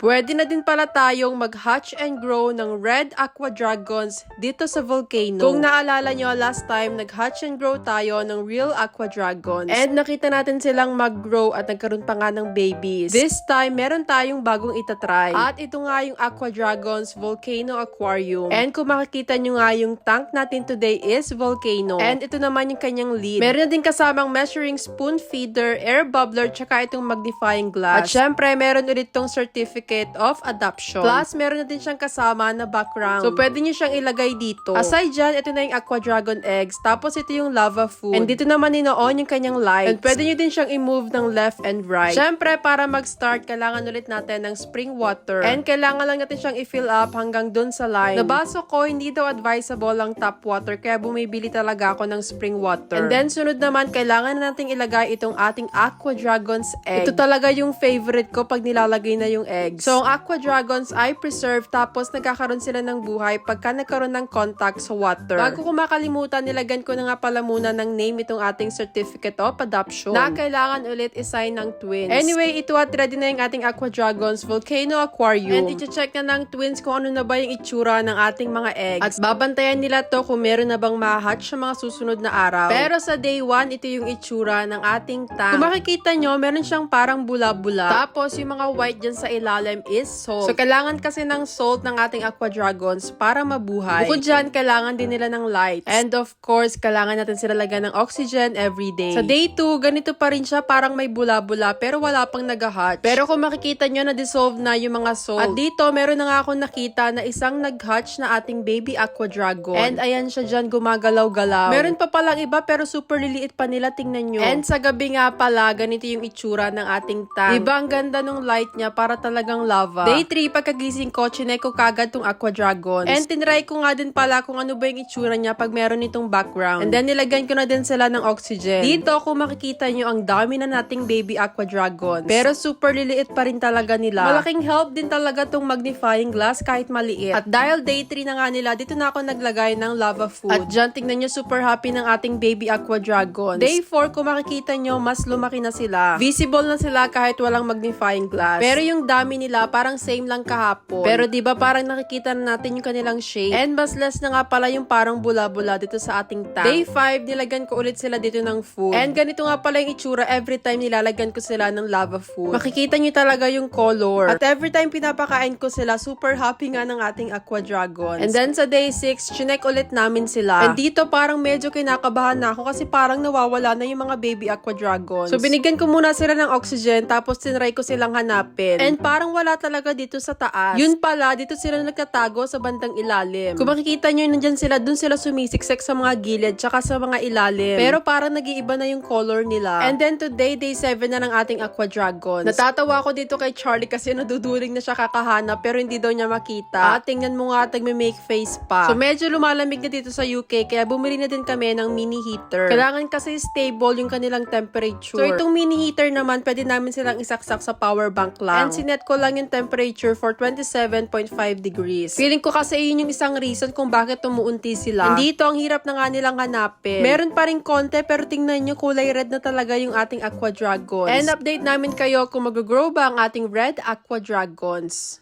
Pwede na din pala tayong mag-hatch and grow ng red aqua dragons dito sa volcano. Kung naalala nyo, last time nag-hatch and grow tayo ng real aqua dragons. And nakita natin silang mag-grow at nagkaroon pa nga ng babies. This time, meron tayong bagong itatry. At ito nga yung aqua dragons volcano aquarium. And kung makikita nyo nga yung tank natin today is volcano. And ito naman yung kanyang lid. Meron na din kasamang measuring spoon feeder, air bubbler, tsaka itong magnifying glass. At syempre, meron ulit tong certificate of adoption. Plus, meron na din siyang kasama na background. So, pwede nyo siyang ilagay dito. Aside dyan, ito na yung aqua dragon eggs. Tapos, ito yung lava food. And dito naman ninoon yung kanyang lights. And pwede nyo din siyang i-move ng left and right. Syempre, para mag-start, kailangan ulit natin ng spring water. And kailangan lang natin siyang i-fill up hanggang dun sa line. Nabasa ko, hindi daw advisable ang tap water, kaya bumibili talaga ako ng spring water. And then, sunod naman, kailangan na nating ilagay itong ating aqua dragon's egg. Ito talaga yung favorite ko pag nilalagay na yung eggs. So, ang aqua dragons ay preserve tapos nagkakaroon sila ng buhay pagka nagkaroon ng contact sa water. Bago ko makalimutan, nilagyan ko na nga pala muna ng name itong ating certificate of adoption na kailangan ulit isign ng twins. Anyway, ito at ready na yung ating aqua dragons volcano aquarium. And i-check na ng twins kung ano na ba yung itsura ng ating mga eggs. At babantayan nila to kung meron na bang ma-hatch sa mga susunod na araw. Pero sa day 1, ito yung itsura ng ating tank. Kung makikita nyo, meron siyang parang bula-bula. Tapos, yung mga white dyan sa ilalim is salt. So, kailangan kasi ng salt ng ating aqua dragons para mabuhay. Bukod dyan, kailangan din nila ng lights. And of course, kailangan natin sila lagyan ng oxygen every day. Sa day 2, ganito pa rin siya, parang may bula-bula, pero wala pang nag-hatch. Pero kung makikita nyo, na-dissolve na yung mga salt. At dito, meron na nga akong nakita na isang nag-hatch na ating baby aqua dragon. And ayan siya dyan, gumagalaw-galaw. Meron pa palang iba, pero super liliit pa nila, tingnan nyo. And sa gabi nga pala, ganito yung itsura ng ating tank. Diba ang ganda nung light niya, para talagang lava. Day 3, pagkagising ko, chinek ko kagad tong aqua dragons. And tinry ko nga din pala kung ano ba yung itsura niya pag meron itong background. And then nilagyan ko na din sila ng oxygen. Dito, kung makikita nyo, ang dami na nating baby aqua dragons. Pero super liliit pa rin talaga nila. Malaking help din talaga tong magnifying glass kahit maliit. At dahil day 3 na nga nila, dito na ako naglagay ng lava food. At dyan, tingnan nyo, super happy ng ating baby aqua dragons. Day 4, kung makikita nyo, mas lumaki na sila. Visible na sila kahit walang magnifying glass. Pero yung dami nila, parang same lang kahapon. Pero di ba parang nakikita na natin yung kanilang shape. And mas less na nga pala yung parang bula-bula dito sa ating tank. Day 5, nilagyan ko ulit sila dito ng food. And ganito nga pala yung itsura every time nilalagyan ko sila ng lava food. Makikita nyo talaga yung color. At every time pinapakain ko sila, super happy nga ng ating aqua dragons. And then sa day 6, chinek ulit namin sila. And dito parang medyo kinakabahan na ako kasi parang nawawala na yung mga baby aqua dragons. So binigyan ko muna sila ng oxygen tapos tinry ko silang hanapin. And parang wala talaga dito sa taas. Yun pala, dito sila nagtatago sa bandang ilalim. Kung makikita nyo, nandyan sila, dun sila sumisiksik sa mga gilid tsaka sa mga ilalim. Pero parang nag-iiba na yung color nila. And then today, day 7 na ng ating aqua dragons. Natatawa ako dito kay Charlie kasi naduduling na siya kakahanap pero hindi daw niya makita. At tingnan mo nga, tagme-make face pa. So medyo lumalamig na dito sa UK kaya bumili na din kami ng mini heater. Kailangan kasi stable yung kanilang temperature. So itong mini heater naman, pwede namin silang isaksak sa power bank lang. And sinet ko lang yung temperature for 27.5 degrees. Feeling ko kasi yun yung isang reason kung bakit tumuunti sila. And dito, ang hirap na nga nilang hanapin. Meron pa rin konti pero tingnan nyo, kulay red na talaga yung ating aqua dragons. And update namin kayo kung mag-grow ba ang ating red aqua dragons.